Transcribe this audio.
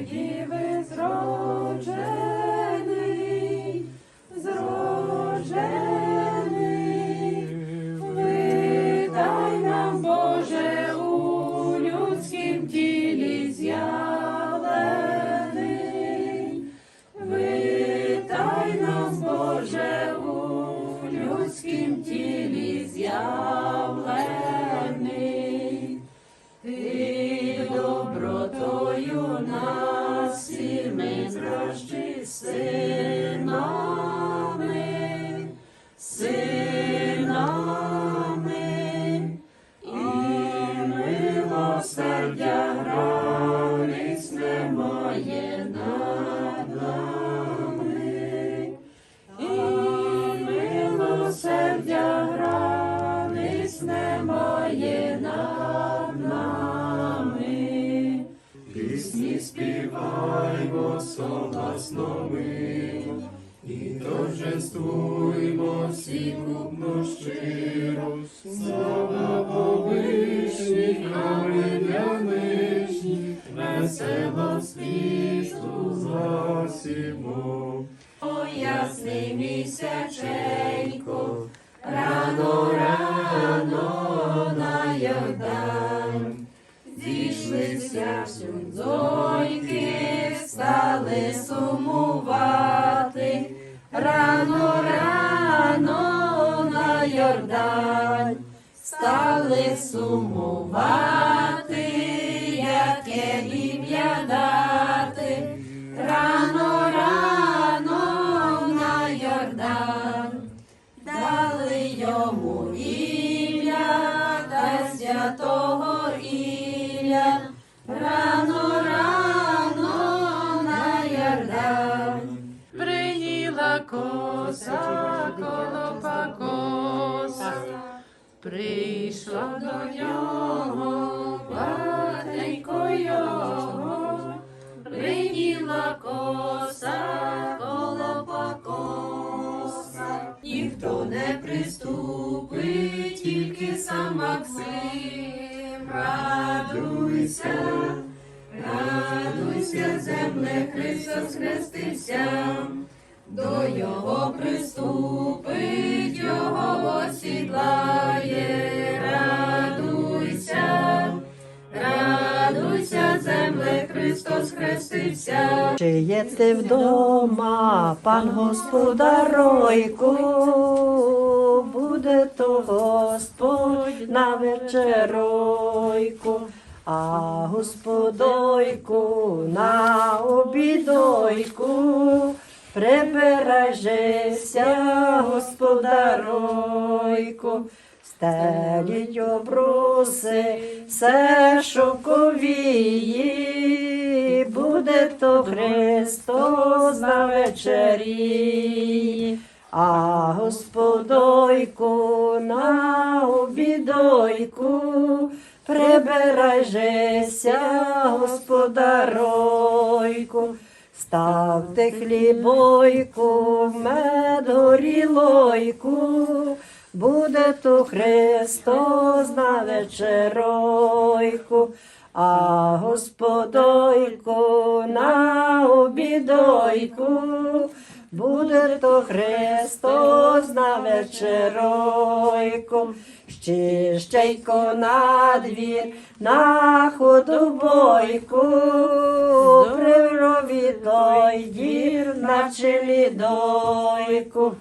діви зроджений, зроджений, видай нам, Боже, у людськім тілі з'явлений, видай нам, Боже, у людськім. Синами, синами, і милосердя границь немає над Пісні співаймо согласно ми, і торжествуймо всі крупно щиро, слава повишникам і для нижніх, весело світу засімо. О, ясний місяченько, рано стали сумувати, рано, рано на Йордань, стали сумувати, коса, колопа коса, прийшла до нього, батенько його, приїла коса, колопа коса, ніхто не приступить, тільки сам Максим, радуйся, радуйся, земле, Христос хрестився, його приступить, його осідлає, радуйся, радуйся, земле, Христос хрестився. Чи є ти вдома, пан господаройку, буде то Господь на вечеройку, а господойку на обідойку, прибережися, господаройку. Стеліть обруси, все шоковії, буде то Христос на вечері, а господойку на обідойку, прибережися, господаройку. Ставте хлібойку, мед горілойку, буде то Христос на вечеройку, а господойку на обідойку, буде то Христос на вечеройку. Щищайко на двір, на ходобойку, дойку.